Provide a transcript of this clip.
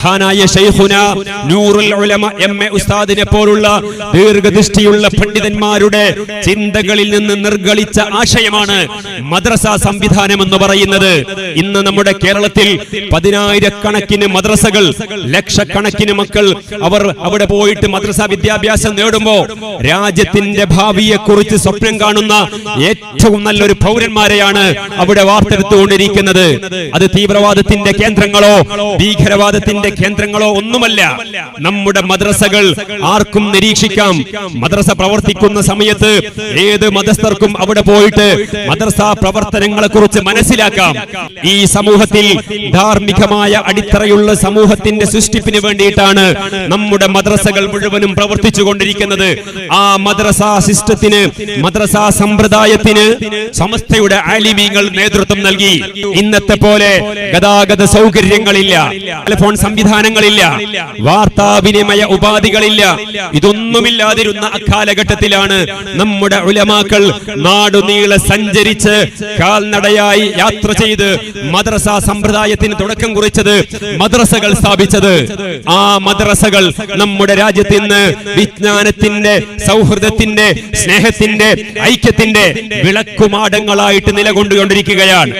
മഹാനായ ഷെയ്ഖുന നൂറുൽ ഉലമ M A ഉസ്താദിനെ പോലുള്ള ദീർഘദൃഷ്ടിയുള്ള പണ്ഡിതന്മാരുടെ ചിന്തകളിൽ നിന്ന് നിർഗളിച്ച ആശയമാണ് മദ്രസ സംവിധാനം എന്ന് പറയുന്നത്. ഇന്ന് നമ്മുടെ കേരളത്തിൽ പതിനായിരക്കണക്കിന് മദ്രസകൾ ലക്ഷക്കണക്കിന് മക്കൾ അവർ അവിടെ പോയിട്ട് മദ്രസ വിദ്യാഭ്യാസം നേടുമ്പോ രാജ്യത്തിന്റെ ഭാവിയെ കുറിച്ച് സ്വപ്നം കാണുന്ന ഏറ്റവും നല്ലൊരു പൗരന്മാരെയാണ് അവിടെ വാർത്തെടുത്തുകൊണ്ടിരിക്കുന്നത്. അത് തീവ്രവാദത്തിന്റെ കേന്ദ്രങ്ങളോ ഭീകരവാദത്തിന്റെ കേന്ദ്രങ്ങളോ ഒന്നുമല്ല. നമ്മുടെ മദ്രസകൾ ആർക്കും നിരീക്ഷിക്കാം. മദ്രസ പ്രവർത്തിക്കുന്ന സമയത്ത് ഏത് മതസ്ഥർക്കും അവിടെ പോയിട്ട് മദ്രസ പ്രവർത്തനങ്ങളെ കുറിച്ച് മനസ്സിലാക്കാം. ഈ സമൂഹത്തിൽ ധാർമ്മികമായ അടിത്തറയുള്ള സമൂഹത്തിന്റെ സൃഷ്ടിപ്പിന് വേണ്ടിയിട്ടാണ് നമ്മുടെ മദ്രസകൾ മുഴുവനും പ്രവർത്തിച്ചു കൊണ്ടിരിക്കുന്നത് ആ മദ്രസ സിസ്റ്റത്തിന് മദ്രസ സമ്പ്രദായത്തിന് സമസ്തയുടെ ആലിമീങ്ങൾ നേതൃത്വം നൽകി. ഇന്നത്തെ പോലെ ഗതാഗത സൗകര്യങ്ങളില്ല. ടെലിഫോൺ സംവിധാനങ്ങളില്ല. വാർത്താവിനിമയ ഉപാധികളില്ല. ഇതൊന്നുമില്ലാതിരുന്ന അക്കാലഘട്ടത്തിലാണ് നമ്മുടെ ഉലമാക്കൾ നാടുനീളെ സഞ്ചരിച്ച് കാൽനടയായി യാത്ര ചെയ്ത് മദ്രസ സമ്പ്രദായത്തിന് തുടക്കം കുറിച്ചത് മദ്രസകൾ സ്ഥാപിച്ചത്. ആ മദ്രസകൾ നമ്മുടെ രാജ്യത്ത് ഇന്ന് വിജ്ഞാനത്തിന്റെ സൗഹൃദത്തിന്റെ സ്നേഹത്തിന്റെ ഐക്യത്തിന്റെ വിളക്കുമാടങ്ങളായിട്ട് നിലകൊണ്ടുകൊണ്ടിരിക്കുകയാണ്.